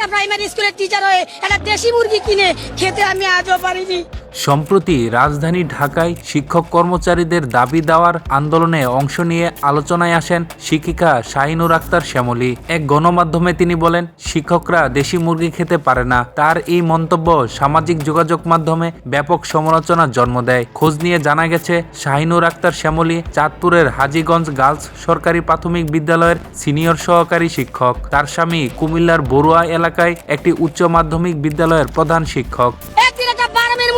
একটা প্রাইমারি স্কুলের টিচার হয়ে একটা দেশি মুরগি কিনে খেতে আমি আজও পারিনি। সম্প্রতি রাজধানী ঢাকায় শিক্ষক কর্মচারীদের দাবি দেওয়ার আন্দোলনে অংশ নিয়ে আলোচনায় আসেন শিক্ষিকা শাহিনুর আক্তার শ্যামলী। এক গণমাধ্যমে তিনি বলেন, শিক্ষকরা দেশি মুরগি খেতে পারে না। তার এই মন্তব্য সামাজিক যোগাযোগ মাধ্যমে ব্যাপক সমালোচনার জন্ম দেয়। খোঁজ নিয়ে জানা গেছে, শাহিনুর আক্তার শ্যামলী চাঁদপুরের হাজীগঞ্জ গার্লস সরকারি প্রাথমিক বিদ্যালয়ের সিনিয়র সহকারী শিক্ষক। তার স্বামী কুমিল্লার বড়ুয়া এলাকায় একটি উচ্চ মাধ্যমিক বিদ্যালয়ের প্রধান শিক্ষক।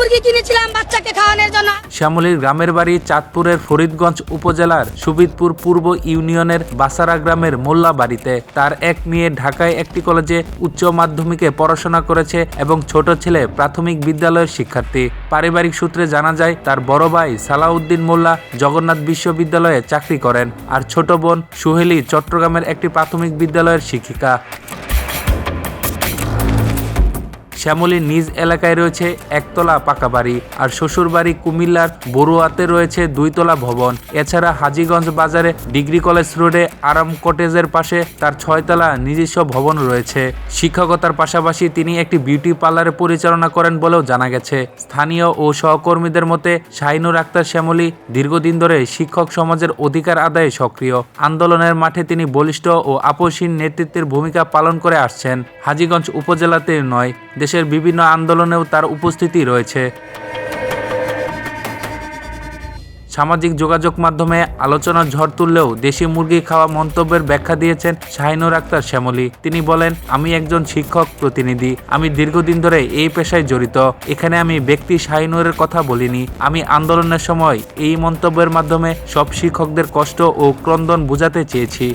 মুরগি কিনেছিলাম বাচ্চাকে খাওয়ানোর জন্য। শ্যামলীর গ্রামের বাড়ি চাঁদপুরের ফরিদগঞ্জ উপজেলার সুবিদপুর পূর্ব ইউনিয়নের বাসারা গ্রামের মোল্লা বাড়িতে। তার এক মেয়ে ঢাকায় একটি কলেজে উচ্চ মাধ্যমিকে পড়াশোনা করেছে এবং ছোট ছেলে প্রাথমিক বিদ্যালয়ের শিক্ষার্থী। পারিবারিক সূত্রে জানা যায়, তার বড় ভাই সালাউদ্দিন মোল্লা জগন্নাথ বিশ্ববিদ্যালয়ে চাকরি করেন। আর ছোট বোন সুহেলি চট্টগ্রামের একটি প্রাথমিক বিদ্যালয়ের শিক্ষিকা। শ্যামলীর নিজ এলাকায় রয়েছে একতলা পাকা বাড়ি আর শ্বশুরবাড়ি কুমিল্লার বড়ুয়াতে রয়েছে দুইতলা ভবন। এছাড়া হাজীগঞ্জ বাজারে ডিগ্রি কলেজ রোডে আরাম কটেজের পাশে তার ছয়তলা নিজস্ব ভবন রয়েছে। শিক্ষকতার পাশাপাশি তিনি একটি বিউটি পার্লারে পরিচালনা করেন বলেও জানা গেছে। স্থানীয় ও সহকর্মীদের মতে শাহিনুর আক্তার শ্যামলী দীর্ঘদিন ধরে শিক্ষক সমাজের অধিকার আদায়ে সক্রিয়। আন্দোলনের মাঠে তিনি বলিষ্ঠ ও আপসীন নেতৃত্বের ভূমিকা পালন করে আসছেন। হাজীগঞ্জ উপজেলাতে নয় দেশের বিভিন্ন আন্দোলনেও তার উপস্থিতি রয়েছে। সামাজিক যোগাযোগ মাধ্যমে আলোচনার ঝড় তুললেও দেশি মুরগি খাওয়া মন্তব্যের ব্যাখ্যা দিয়েছেন শাহিনুর আক্তার শ্যামলী। তিনি বলেন, আমি একজন শিক্ষক প্রতিনিধি। আমি দীর্ঘদিন ধরে এই পেশায় জড়িত। এখানে আমি ব্যক্তি শাহিনুরের কথা বলিনি। আমি আন্দোলনের সময় এই মন্তব্যের মাধ্যমে সব শিক্ষকদের কষ্ট ও ক্রন্দন বোঝাতে চেয়েছি।